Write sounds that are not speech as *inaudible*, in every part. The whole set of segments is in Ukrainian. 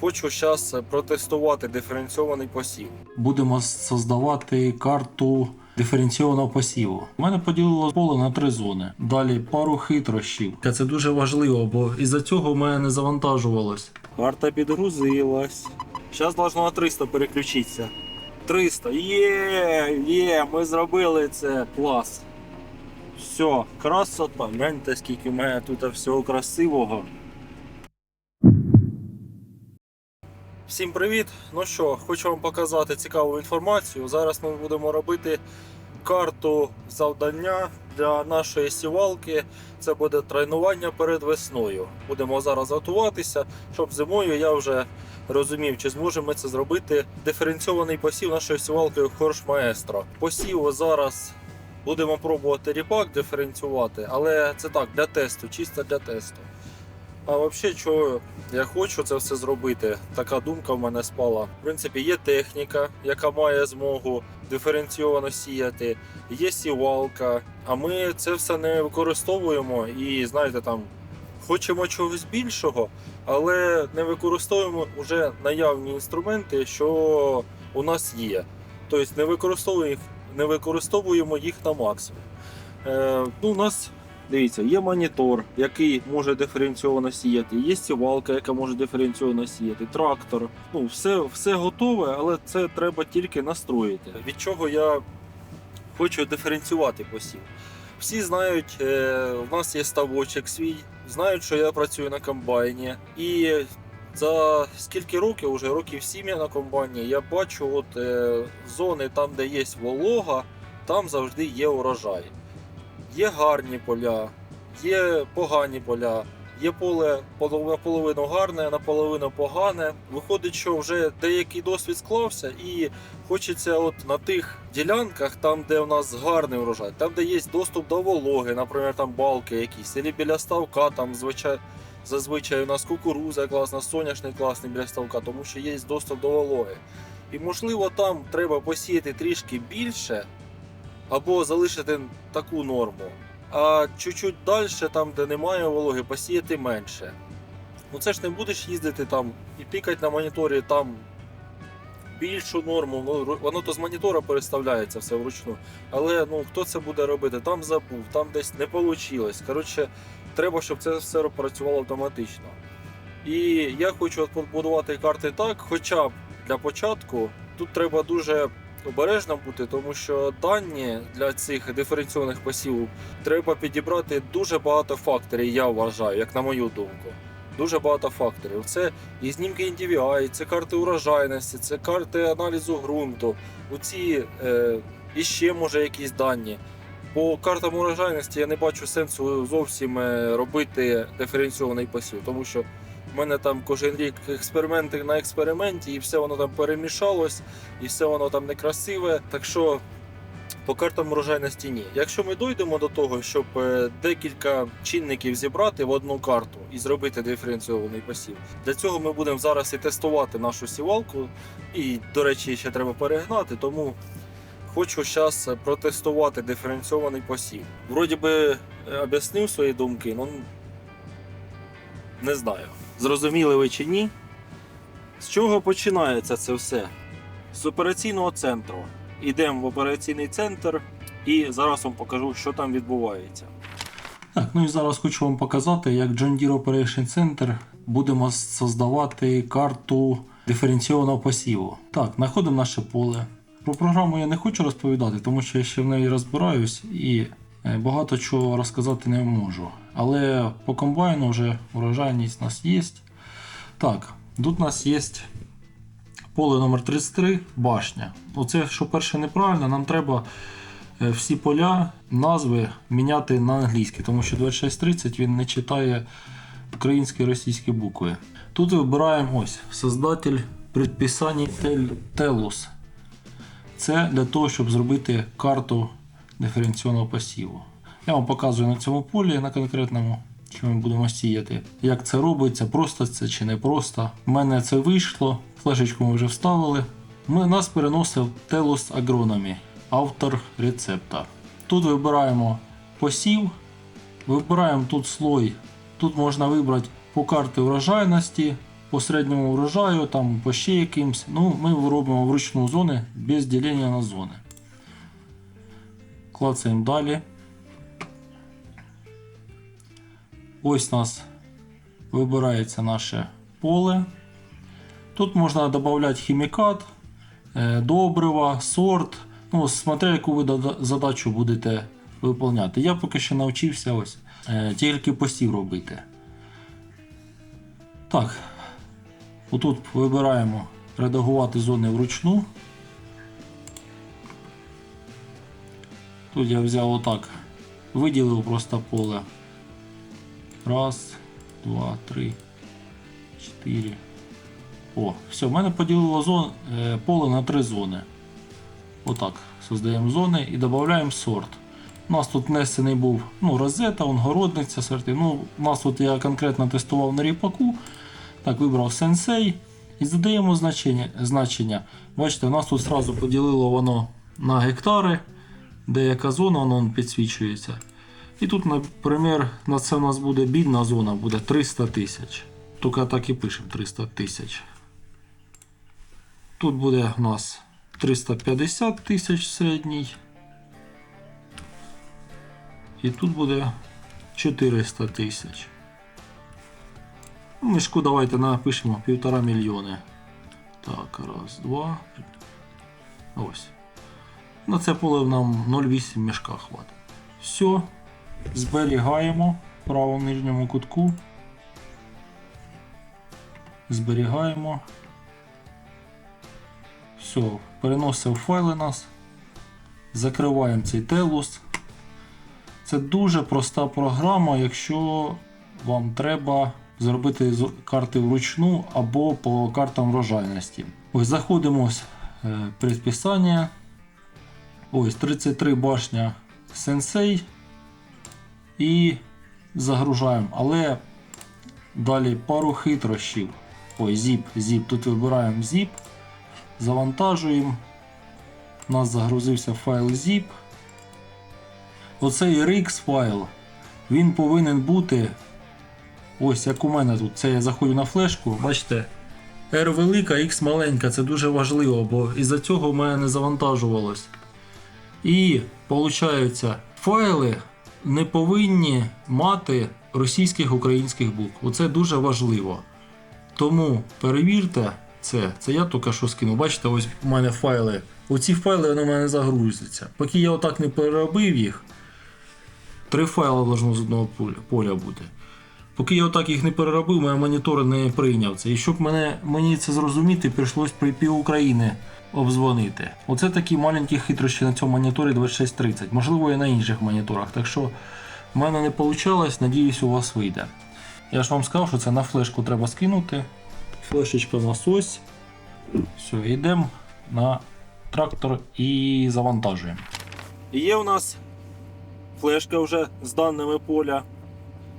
Хочу зараз протестувати диференційований посів. Будемо создавати карту диференційованого посіву. У мене поділило поле на три зони. Далі пару хитрощів. Це дуже важливо, бо із-за цього в мене не завантажувалось. Карта підгрузилась. Зараз должно на 300 переключитися. 300. Є, є, ми зробили це. Клас. Все, красота. Гляньте, скільки в мене тут всього красивого. Всім привіт! Ну що, хочу вам показати цікаву інформацію. Зараз ми будемо робити карту завдання для нашої сівалки. Це буде тренування перед весною. Будемо зараз готуватися, щоб зимою я вже розумів, чи зможемо це зробити. Диференційований посів нашою сівалкою Хорш Маестро. Посів зараз будемо пробувати ріпак диференціювати, але це так, для тесту, чисто для тесту. А взагалі, що я хочу це все зробити, така думка в мене спала. В принципі, є техніка, яка має змогу диференційовано сіяти, є сівалка, а ми це все не використовуємо і знаєте там. Хочемо чогось більшого, але не використовуємо вже наявні інструменти, що у нас є. Тобто не використовуємо не використовуємо їх на максимум. Е, ну, у нас Дивіться, є монітор, який може диференційовано сіяти, є сівалка, яка може диференційовано сіяти, трактор. Ну, все, все готове, але це треба тільки настроїти. Від чого я хочу диференціювати посів. Всі знають, е, в нас є ставочок свій, знають, що я працюю на комбайні. І за скільки років, уже років 7 я на комбайні, я бачу от, е, зони там, де є волога, там завжди є урожай. Є гарні поля, є погані поля, є поле наполовину гарне, наполовину погане. Виходить, що вже деякий досвід склався, і хочеться от на тих ділянках, там, де у нас гарний урожай, там, де є доступ до вологи, наприклад, там балки якісь, або біля ставка, там звичай, зазвичай у нас кукуруза класна, соняшник класний біля ставка, тому що є доступ до вологи. І можливо там треба посіяти трішки більше, або залишити таку норму. А чуть-чуть далі, там, де немає вологи, посіяти менше. Ну це ж не будеш їздити там і пікати на моніторі там більшу норму. Ну, воно то з монітора переставляється все вручну. Але ну, хто це буде робити? Там забув, там десь не вийшло. Коротше, треба, щоб це все працювало автоматично. І я хочу побудувати карти так, хоча б для початку тут треба дуже обережно бути, тому що дані для цих диференційованих посівів треба підібрати дуже багато факторів, я вважаю, як на мою думку. Дуже багато факторів. Це і знімки NDVI, це карти урожайності, це карти аналізу ґрунту. Оці е, і ще може якісь дані. По картам урожайності я не бачу сенсу зовсім е, робити диференційований посів, тому що в мене там кожен рік експерименти на експерименті, і все воно там перемішалось, і все воно там некрасиве. Так що по картам урожайності ні. Якщо ми дійдемо до того, щоб е, декілька чинників зібрати в одну карту і зробити диференційований посів, для цього ми будемо зараз і тестувати нашу сівалку. І, до речі, ще треба перегнати, тому хочу зараз протестувати диференційований посів. Вроді би е, об'яснив свої думки, ну не знаю, зрозуміли ви чи ні. З чого починається це все? З операційного центру. Йдемо в операційний центр і зараз вам покажу, що там відбувається. Так, ну і зараз хочу вам показати, як John Deere Operation Center будемо создавати карту диференційованого посіву. Так, знаходимо наше поле. Про програму я не хочу розповідати, тому що я ще в неї розбираюсь і багато чого розказати не можу. Але по комбайну вже урожайність у нас є. Так, тут у нас є поле номер 33 башня. Оце, що перше неправильно, нам треба е, всі поля, назви міняти на англійські, тому що 2630 він не читає українські і російські букви. Тут вибираємо ось создатель Tel- Telus. Це для того, щоб зробити карту диференційного посіву. Я вам показую на цьому полі на конкретному, що ми будемо сіяти. Як це робиться, просто це чи не просто. У мене це вийшло, флешечку ми вже вставили. Ми, нас переносив Telus Agronomy, автор рецепта. Тут вибираємо посів, вибираємо тут слой. Тут можна вибрати по карті урожайності, по середньому врожаю, там по ще якимсь. Ну, ми робимо вручну зони без ділення на зони. Клацаємо далі. Ось у нас вибирається наше поле. Тут можна додати хімікат, е, добрива, сорт. Ну, смотря яку ви задачу будете виконувати. Я поки що навчився ось е, тільки посів робити. Так. Отут вибираємо редагувати зони вручну. Тут я взяв отак. Виділив просто поле. Раз, два, три, чотири. О, все, в мене поділило зон, е, поле на три зони. Отак. Создаємо зони і додаємо сорт. У нас тут внесений був ну, розета, городниця, сорти. Ну, у нас тут я конкретно тестував на ріпаку. Так, вибрав сенсей і задаємо значення. значення. Бачите, у нас тут одразу поділило воно на гектари, деяка зона воно підсвічується. І тут, наприклад, на це у нас буде бідна зона, буде 300 тисяч. Тільки так і пишемо 300 тисяч. Тут буде у нас 350 тисяч середній. І тут буде 400 тисяч. Ну, Мішку давайте напишемо півтора мільйони. Так, раз, два. Ось. На це поле нам 0,8 мішка хватить. Все. Зберігаємо в правому нижньому кутку. Зберігаємо. Все, переносимо файли нас. Закриваємо цей телус. Це дуже проста програма, якщо вам треба зробити карти вручну або по картам врожайності. Ось заходимо ось, е, предписання. Ось 33 башня сенсей. І загружаємо. Але далі пару хитрощів. Ой, zip, zip. Тут вибираємо zip. Завантажуємо. У нас загрузився файл zip. Оцей RX файл, він повинен бути. Ось як у мене тут. Це я заходжу на флешку. Бачите, R велика, X маленька, це дуже важливо, бо із-за цього в мене не завантажувалось. І виходить, файли не повинні мати російських українських букв. Оце дуже важливо. Тому перевірте це. Це я тільки що скинув. Бачите, ось у мене файли. Оці файли вони в мене загрузяться. Поки я отак не переробив їх, три файли должно з одного поля, бути. Поки я отак їх не переробив, моя монітор не прийняв це. І щоб мене, мені це зрозуміти, прийшлось при пів України обдзвонити. Оце такі маленькі хитрощі на цьому моніторі 2630. Можливо, і на інших моніторах. Так що в мене не вийшло, надіюсь, у вас вийде. Я ж вам сказав, що це на флешку треба скинути. Флешечка в нас ось. Все, йдемо на трактор і завантажуємо. Є у нас флешка вже з даними поля.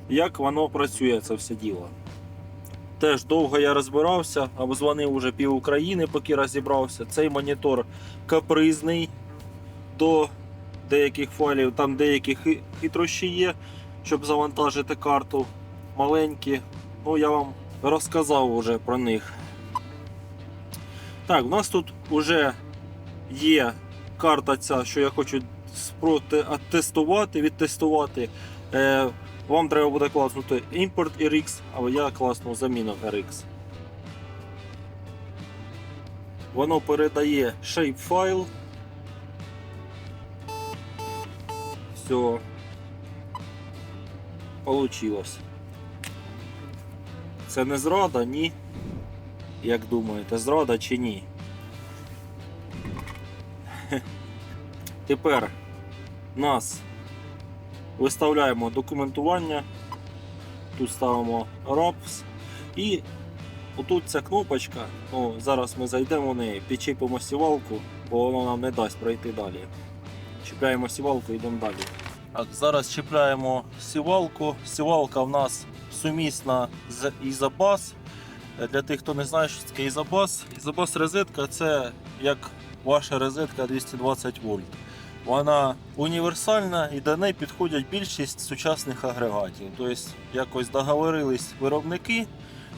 Як воно працює, це все діло. Теж довго я розбирався, обзвонив уже пів України, поки розібрався. Цей монітор капризний до деяких файлів, там деякі хитрощі є, щоб завантажити карту. Маленькі. Ну, я вам розказав уже про них. Так, у нас тут вже є карта ця, що я хочу спроти тестувати, відтестувати. Вам треба буде класнути Import RX, або я класну заміну RX. Воно передає shapefile. Все. Получилось. Це не зрада, ні. Як думаєте, зрада чи ні? Тепер нас виставляємо документування, тут ставимо RAPS і отут ця кнопочка, ну, зараз ми зайдемо в неї, підчіпимо сівалку, бо воно нам не дасть пройти далі. Чіпляємо сівалку і йдемо далі. Так, зараз чіпляємо сівалку. Сівалка в нас сумісна з Ізобас. Для тих, хто не знає, що таке Ізобас. Ізобас розетка це як ваша розетка 220 вольт. Вона універсальна і до неї підходять більшість сучасних агрегатів. Тобто якось договорились виробники,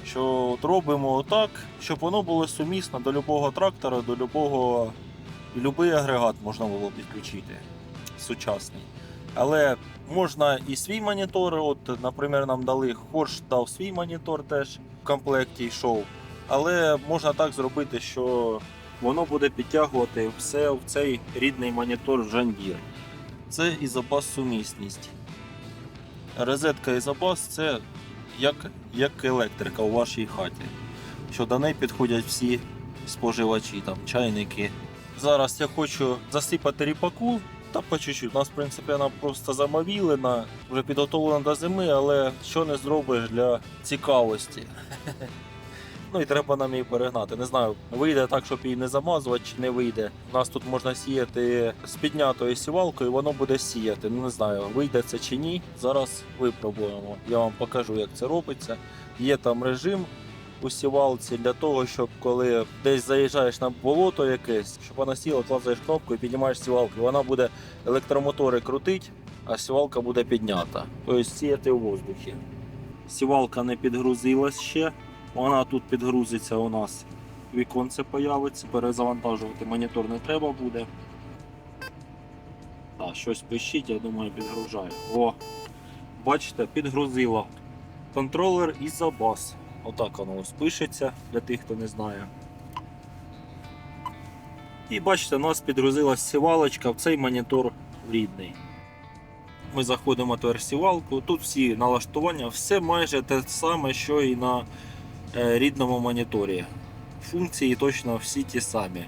що от робимо так, щоб воно було сумісно до любого трактора, до любого і будь-який агрегат можна було підключити сучасний. Але можна і свій монітор. От, наприклад, нам дали Хорш дав свій монітор теж в комплекті йшов. Але можна так зробити, що воно буде підтягувати все в цей рідний монітор Deere. Це ізобас сумісність. Розетка ізобас це як, як електрика у вашій хаті. Що до неї підходять всі споживачі, там, чайники. Зараз я хочу засипати ріпаку та по чуть-чуть. У нас, в принципі, вона просто замовілена, вже підготовлена до зими, але що не зробиш для цікавості. Ну і треба нам її перегнати. Не знаю, вийде так, щоб її не замазувати, чи не вийде. У нас тут можна сіяти з піднятою сівалкою, воно буде сіяти. Ну не знаю, вийде це чи ні. Зараз випробуємо. Я вам покажу, як це робиться. Є там режим у сівалці для того, щоб коли десь заїжджаєш на болото якесь, щоб вона сіла, клацаєш кнопку і піднімаєш сівалку. Вона буде електромотори крутить, а сівалка буде піднята. Тобто сіяти у воздухі. Сівалка не підгрузилась ще. Вона тут підгрузиться у нас. Віконце появиться, перезавантажувати монітор не треба буде. Так, щось пищить, я думаю, підгружає. О! Бачите, підгрузило. Контролер Ізобас. Отак воно ось пишеться для тих, хто не знає. І бачите, у нас підгрузилась сівалочка в цей монітор рідний. Ми заходимо тепер в сівалку. Тут всі налаштування, все майже те саме, що і на рідному моніторі. Функції точно всі ті самі.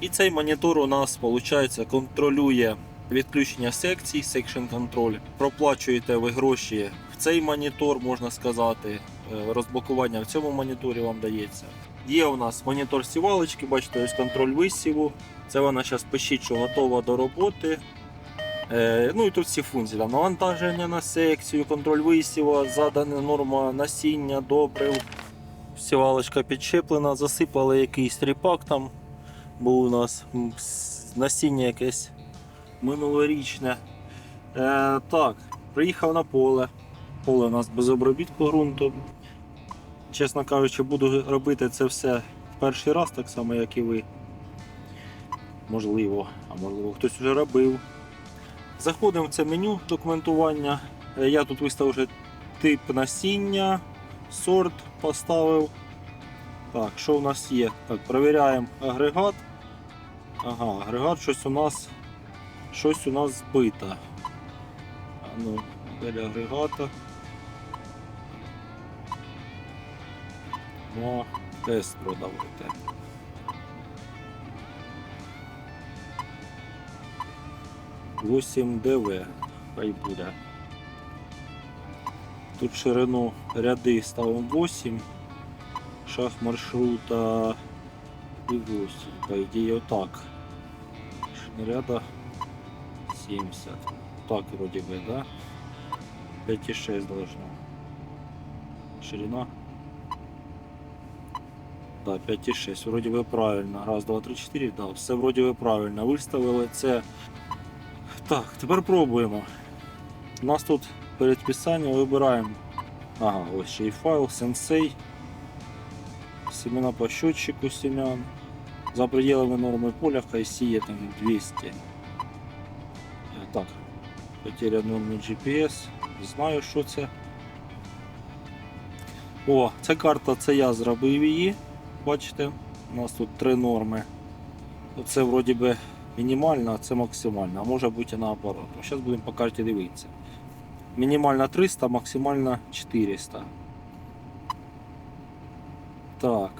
І цей монітор у нас виходить, контролює відключення секцій, Section Control. Проплачуєте ви гроші в цей монітор, можна сказати. Е, Розблокування в цьому моніторі вам дається. Є у нас монітор сівалочки, бачите, ось контроль висіву. Це вона зараз пишіть, що готова до роботи. Е, ну і тут всі функції. Там навантаження на секцію, контроль висіва, задана норма насіння, добрив. Сівалочка підчеплена, засипали якийсь ріпак там. Був у нас насіння якесь минулорічне. Е, так, приїхав на поле. Поле у нас без обробітку ґрунту. Чесно кажучи, буду робити це все в перший раз, так само, як і ви. Можливо, а можливо, хтось вже робив. Заходимо в це меню документування. Е, Я тут виставив вже тип насіння, сорт поставив. Так, що у нас є? Так, перевіряємо агрегат. Ага, агрегат щось у нас щось у нас збито. Ну, модель агрегата. Ну, тест продавайте. Восім ДВ. Хай буде. Тут ширину ряди ставимо 8, шаг маршрута і 8. По ідеї отак. Ряда 70. Так вроде бы, да? 5,6 должно. Ширина. Да, 5,6. Вроде бы правильно. Раз, два, три, чотири. Да, все вроде би правильно. Виставили це. Так, тепер пробуємо. У нас тут перед підписанням вибираємо. Ага, ось ще і файл, сенсей. Семена по счетчику семян. За пределами норми поля хай сіє там 200. Е, Так, потеря норми GPS. Знаю, що це. О, ця карта, це я зробив її. Бачите, у нас тут три норми. Оце вроді би мінімальна, а це максимальна, а може бути і наоборот. Зараз будемо по карті дивитися. Мінімальна 300, максимальна 400. Так.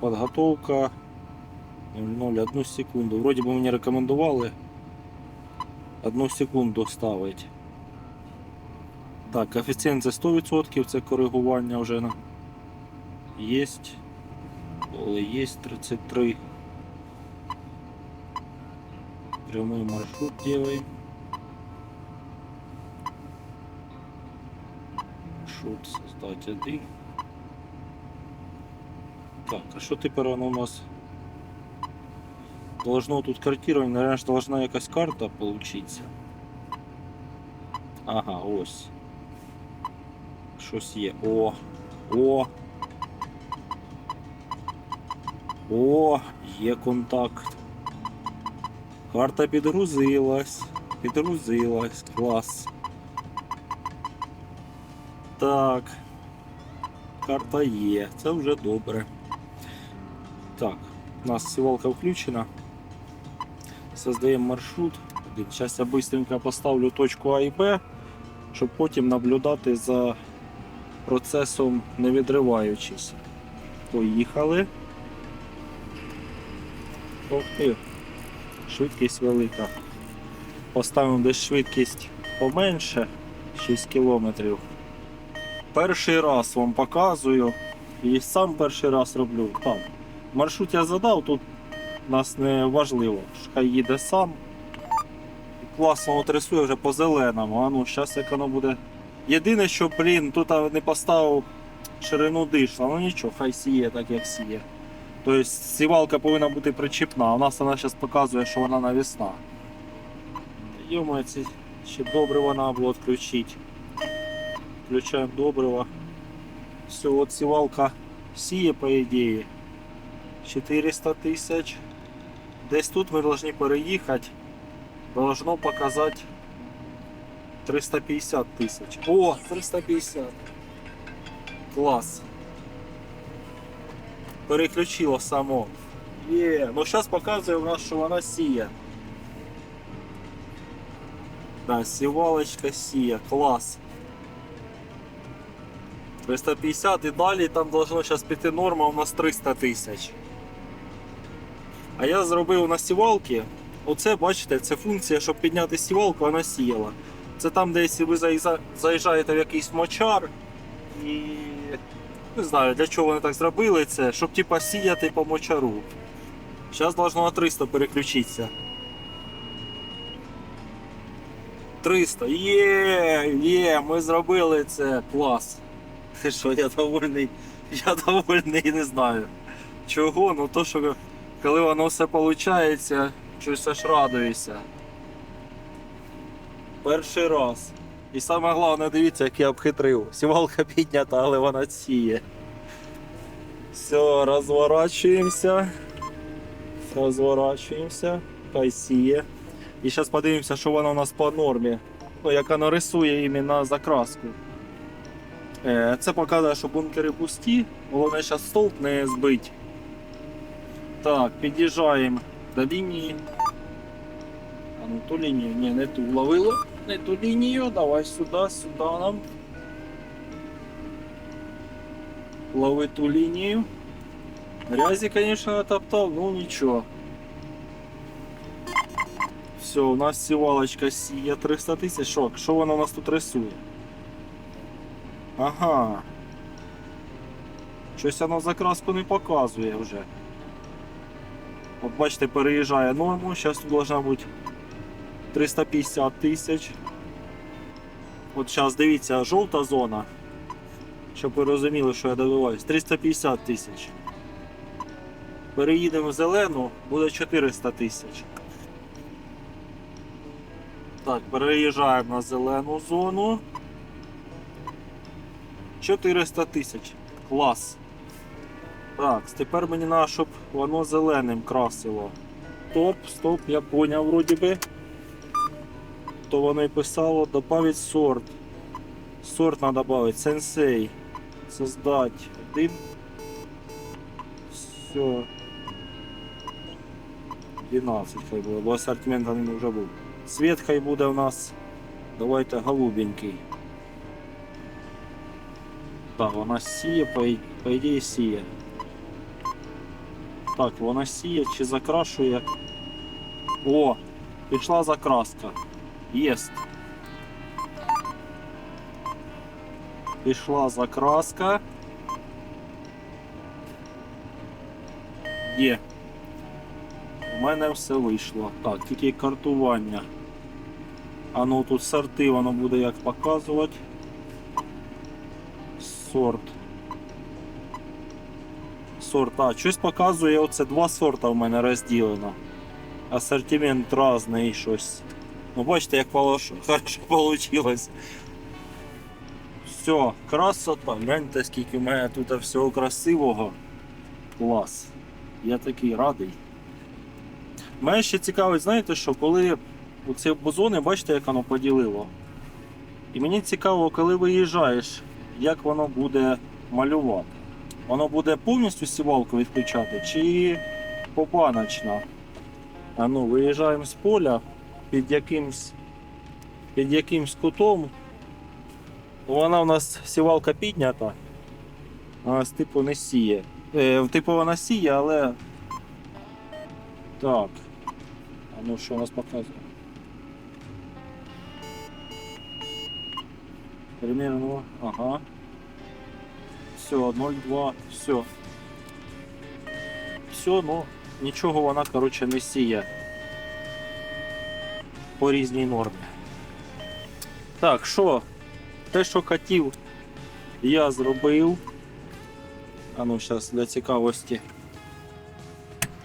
Подготовка 0,01 секунду. Вроді би мені рекомендували одну секунду ставить. Так, коефіцієнт це 100%, це коригування вже на- є. Є 33. Прямой маршрут делаем. Маршрут создать один. Так, а що тепер воно у нас? Должно тут картирование, наверное, ж должна якась карта получиться. Ага, ось. Щось є. О, О. О, є контакт. Карта підгрузилась. Підгрузилась. Клас. Так. Карта є. Це вже добре. Так, у нас сівалка включена. Создаємо маршрут. Зараз я швидко поставлю точку А і Б, щоб потім наблюдати за процесом не відриваючись. Поїхали. Ох ти, швидкість велика. Поставимо десь швидкість поменше 6 км. Перший раз вам показую і сам перший раз роблю. Там. Маршрут я задав, тут нас не важливо. Хай їде сам. Класно отрисує вже по зеленому. А ну, зараз як воно буде. Єдине, що, блін, тут не поставив ширину дишла. Ну нічого, хай сіє так, як сіє. Тобто сівалка повинна бути причіпна, у нас вона зараз показує, що вона навісна. Йома, це ще добриво треба було відключити. Включаємо добриво. Все, от сівалка сіє, по ідеї. 400 тисяч. Десь тут ми повинні переїхати. Должно показати 350 тисяч. О, 350. Клас. Переключило само. Є, ну зараз показує у нас, що вона сіє. Да, сівалочка сіє, клас. 350 і далі там должно зараз піти норма у нас 300 тисяч. А я зробив на сівалки. Оце, бачите, це функція, щоб підняти сівалку, вона сіяла. Це там, де якщо ви заїжджаєте в якийсь мочар і. Не знаю, для чого вони так зробили це, щоб типа сіяти по мочару. Зараз должно на 300 переключитися. 300. Є, є, ми зробили це. Клас. Ти що, я довольний. Я довольний, не знаю. Чого? Ну то, що коли воно все виходить, щось аж радуюся. Перший раз. І саме головне, дивіться, як я обхитрив. Сівалка піднята, але вона сіє. Все, розворачуємося. Розворачуємося. Хай сіє. І зараз подивимося, що воно у нас по нормі. Ну, як воно рисує іменно закраску. Е, Це показує, що бункери пусті. Головне зараз стовп не збить. Так, під'їжджаємо до лінії. А ну ту лінію, ні, не ту ловило. Не ту лінію, давай сюди, сюди нам. Лови ту лінію. Грязі, звісно, натоптав, ну нічого. Все, у нас сівалочка сіє 300 тисяч. Що, вона у нас тут рисує? Ага. Щось воно закраску не показує вже. От бачите, переїжджає норму, зараз тут должна бути 350 тисяч. От зараз дивіться, жовта зона. Щоб ви розуміли, що я добиваюсь. 350 тисяч. Переїдемо в зелену, буде 400 тисяч. Так, переїжджаємо на зелену зону. 400 тисяч. Клас. Так, тепер мені треба, щоб воно зеленим красило. Стоп, стоп, я поняв вроді би. То воно і писало добавить сорт. Сорт надо добавить. Сенсей. Создать. Один. Все. 12 хай буде, бо асортимент вже був. Цвет хай буде у нас. Давайте голубенький. Так, вона сіє, по, по ідеї сіє. Так, вона сіє чи закрашує. О, пішла закраска. Єсть. Пішла закраска. Є. У мене все вийшло. Так, тільки картування. А ну тут сорти воно буде як показувати. Сорт. Сорт. А, щось показує, оце два сорта в мене розділено. Асортимент різний щось. Ну бачите, як *laughs* хорошо вийшло. Все, красота. Гляньте, скільки в мене тут всього красивого. Клас. Я такий радий. Мене ще цікавить, знаєте що, коли оці бозони, бачите, як воно поділило. І мені цікаво, коли виїжджаєш, як воно буде малювати. Воно буде повністю сівалку відключати чи побаночно. А ну, виїжджаємо з поля під якимсь, під якимсь кутом. Вона у нас сівалка піднята, а нас типу не сіє. Е, типу вона сіє, але. Так. А ну що у нас показує? Примерно, ага. Все, 0,2, все. Все, ну, нічого вона, коротше, не сіє по різній нормі. Так, що? Те, що хотів, я зробив. А ну, зараз для цікавості.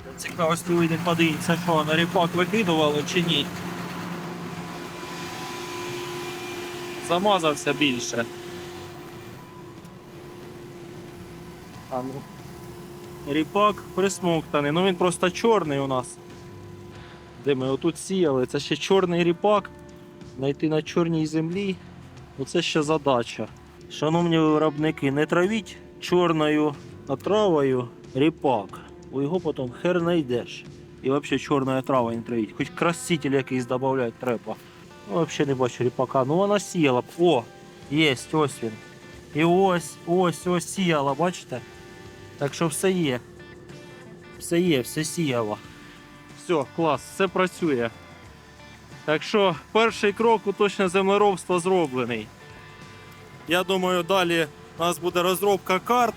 Для цікавості вийде подивіться, що на ріпак викидувало чи ні. Замазався більше. А ну. Ріпак присмоктаний, ну він просто чорний у нас. Де ми отут сіяли, це ще чорний ріпак. Знайти на чорній землі. Оце ще задача. Шановні виробники, не травіть чорною отравою ріпак. У його потім хер знайдеш. І взагалі чорною травою не травіть. Хоч краситель якийсь додати треба. Ну, взагалі не бачу ріпака. Ну вона сіяла. О, є, ось він. І ось, ось, ось сіяла, бачите? Так що все є. Все є, все сіяло. Все, клас, все працює. Так що перший крок у землеробство зроблений. Я думаю, далі у нас буде розробка карт.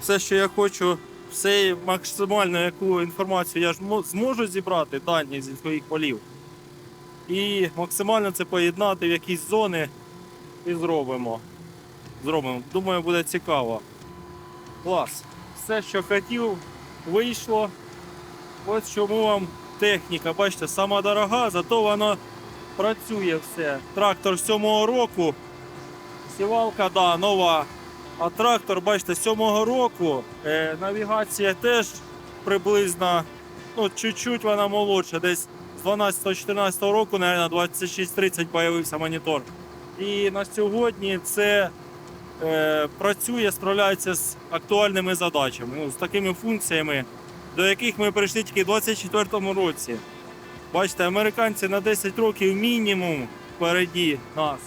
Все, що я хочу, все максимально яку інформацію я зможу зібрати дані зі своїх полів. І максимально це поєднати в якісь зони і зробимо. Зробимо. Думаю, буде цікаво. Клас. Все, що хотів, вийшло. Ось чому вам техніка, бачите, сама дорога, зато воно працює все. Трактор сьомого року. Сівалка, да, нова. А трактор, бачите, сьомого року. Е, навігація теж приблизно, ну, чуть-чуть вона молодша, десь 12-14 року, мабуть, 26-30 появився монітор. І на сьогодні це е, працює, справляється з актуальними задачами, ну, з такими функціями, до яких ми прийшли тільки в 24-му році. Бачите, американці на 10 років мінімум впереді нас.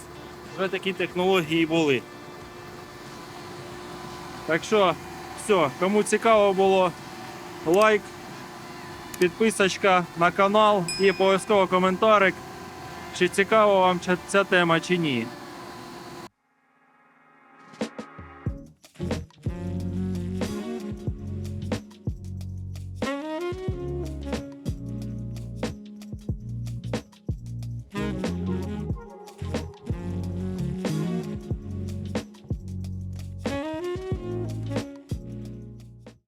Вже такі технології були. Так що, все, кому цікаво було, лайк, підписочка на канал і обов'язково коментарик, чи цікава вам ця тема чи ні.